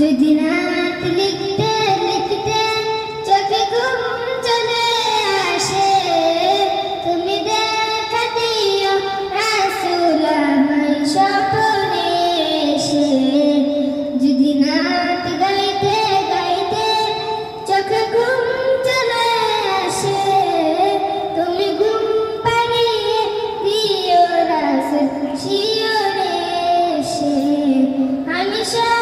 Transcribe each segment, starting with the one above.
যদি রাত লিখতে লিখতে চোখে ঘুম চলে আসে, তুমি দেখা দিও রাসূল আমায় স্বপ্নে এসে। যদি রাত গাইতে গাইতে চোখে ঘুম চলে আসে, তুমি ঘুম পাড়িয়ে দিও রাসূল শিওরে এসে। আমি স্বপ্ন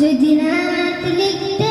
जो दिनात लिखते